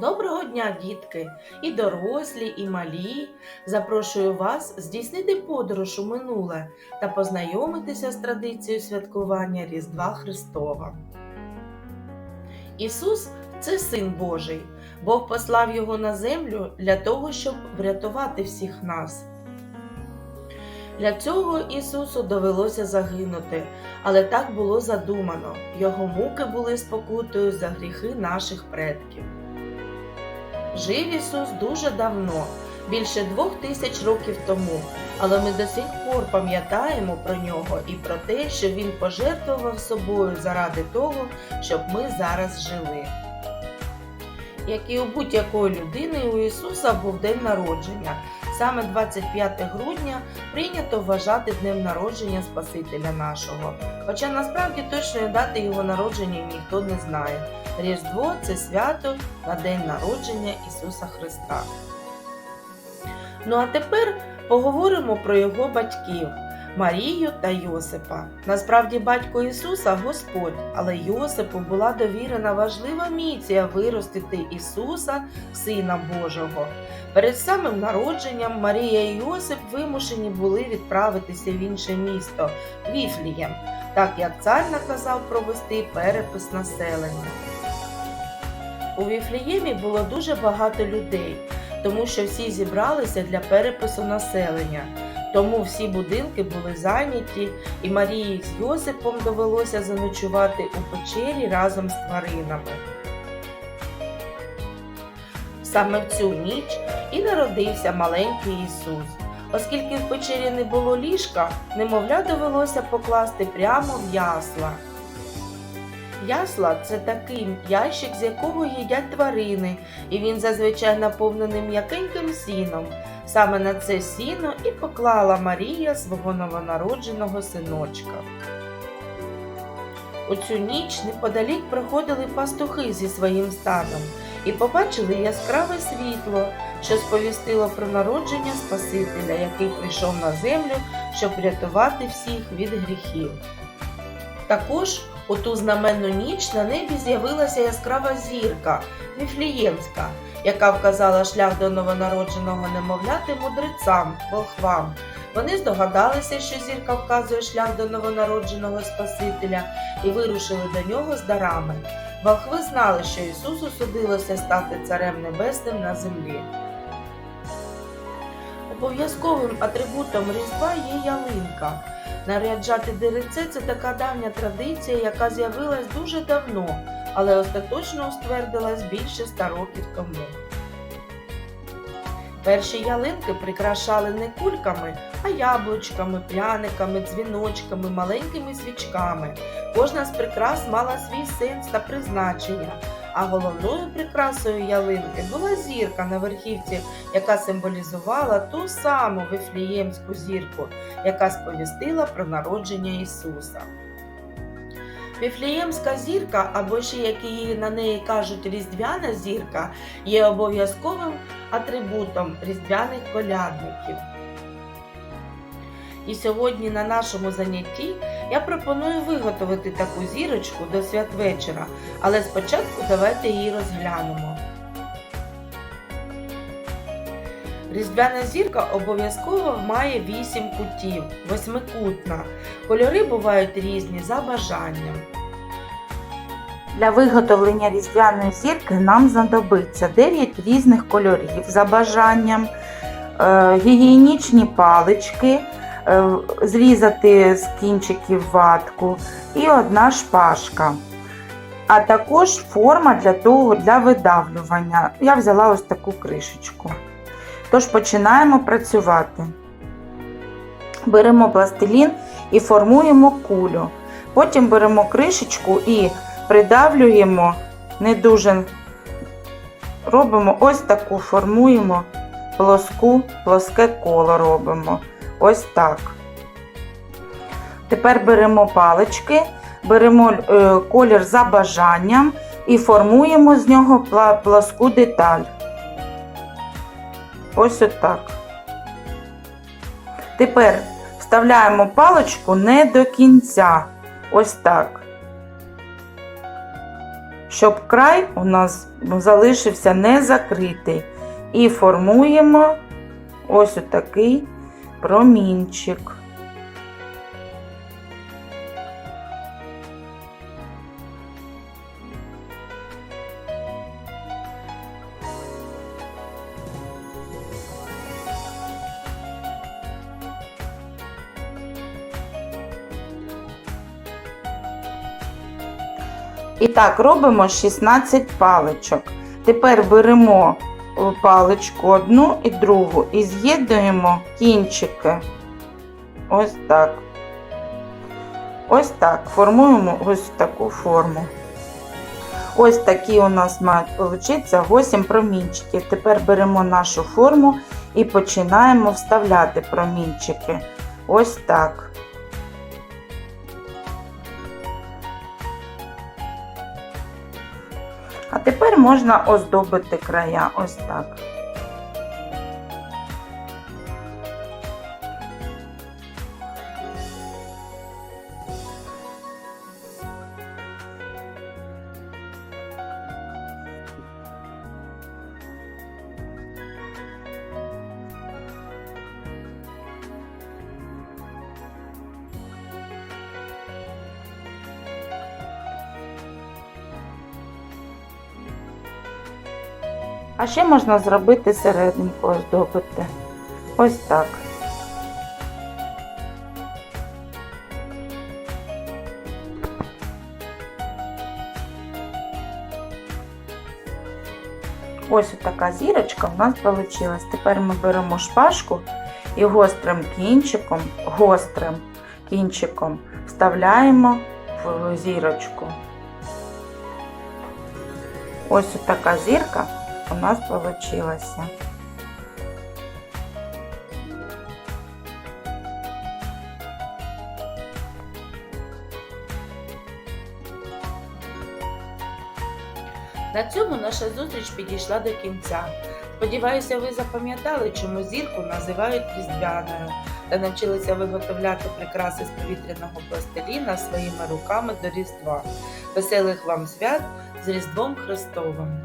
Доброго дня, дітки, і дорослі, і малі. Запрошую вас здійснити подорож у минуле та познайомитися з традицією святкування Різдва Христова. Ісус це Син Божий. Бог послав його на землю для того, щоб врятувати всіх нас. Для цього Ісусу довелося загинути, але так було задумано. Його муки були спокутою за гріхи наших предків. Жив Ісус дуже давно, більше двох тисяч років тому, але ми до сих пор пам'ятаємо про нього і про те, що Він пожертвував собою заради того, щоб ми зараз жили. Як і у будь-якої людини, у Ісуса був день народження. Саме 25 грудня прийнято вважати днем народження Спасителя нашого. Хоча насправді точної дати його народження ніхто не знає. Різдво це свято на день народження Ісуса Христа. Ну а тепер поговоримо про його батьків Марію та Йосипа. Насправді батько Ісуса Господь, але Йосипу була довірена важлива місія виростити Ісуса, Сина Божого. Перед самим народженням Марія і Йосип вимушені були відправитися в інше місто Віфлієм, так як цар наказав провести перепис населення. У Віфліємі було дуже багато людей, тому що всі зібралися для перепису населення. Тому всі будинки були зайняті, і Марії з Йосипом довелося заночувати у печері разом з тваринами. Саме в цю ніч і народився маленький Ісус. Оскільки в печері не було ліжка, немовля довелося покласти прямо в ясла. Ясла це такий ящик, з якого їдять тварини, і він зазвичай наповнений м'якеньким сіном. Саме на це сіно і поклала Марія свого новонародженого синочка. У цю ніч неподалік проходили пастухи зі своїм стадом і побачили яскраве світло, що сповістило про народження Спасителя, який прийшов на землю, щоб врятувати всіх від гріхів. Також у ту знаменну ніч на небі з'явилася яскрава зірка Віфліємська, яка вказала шлях до новонародженого немовляти мудрецям, волхвам. Вони здогадалися, що зірка вказує шлях до новонародженого Спасителя і вирушили до нього з дарами. Волхви знали, що Ісусу судилося стати Царем Небесним на землі. Обов'язковим атрибутом Різдва є ялинка. Наряджати деревце це така давня традиція, яка з'явилась дуже давно, але остаточно уствердилась більше ста років тому. Перші ялинки прикрашали не кульками, а яблучками, пряниками, дзвіночками, маленькими свічками. Кожна з прикрас мала свій сенс та призначення. А головною прикрасою ялинки була зірка на верхівці, яка символізувала ту саму Вифліємську зірку, яка сповістила про народження Ісуса. Віфліємська зірка, або ще як її на неї кажуть різдвяна зірка, є обов'язковим атрибутом різдвяних колядників. І сьогодні на нашому занятті я пропоную виготовити таку зірочку до святвечора, але спочатку давайте її розглянемо. Різдвяна зірка обов'язково має 8 кутів, восьмикутна. Кольори бувають різні за бажанням. Для виготовлення різдвяної зірки нам знадобиться 9 різних кольорів за бажанням, е, гігієнічні палички, зрізати з кінчиків ватку і одна шпажка. А також форма для того для видавлювання. Я взяла ось таку кришечку. Тож починаємо працювати. Беремо пластилін і формуємо кулю. Потім беремо кришечку і придавлюємо не дуже. Робимо ось таку, формуємо плоску, плоске коло робимо. Ось так. Тепер беремо палички, беремо е, колір за бажанням і формуємо з нього пла- плоску деталь. Ось отак. Тепер вставляємо паличку не до кінця. Ось так. щоб край у нас залишився не закритий. І формуємо ось отакий промінчик. І так, робимо 16 паличок. Тепер беремо паличку одну і другу і з'єднуємо кінчики. Ось так. Ось так. Формуємо ось таку форму. Ось такі у нас мають получитися 8 промінчиків. Тепер беремо нашу форму і починаємо вставляти промінчики. Ось так. А тепер можна оздобити края ось так. А ще можна зробити серединку оздобити. Ось так. Ось така зірочка у нас вийшла. Тепер ми беремо шпажку і гострим кінчиком, гострим кінчиком вставляємо в зірочку. Ось така зірка у нас получилася. На цьому наша зустріч підійшла до кінця. Сподіваюся, ви запам'ятали, чому зірку називають різдвяною та навчилися виготовляти прикраси з повітряного пластиліна своїми руками до Різдва. Веселих вам свят з Різдвом Христовим!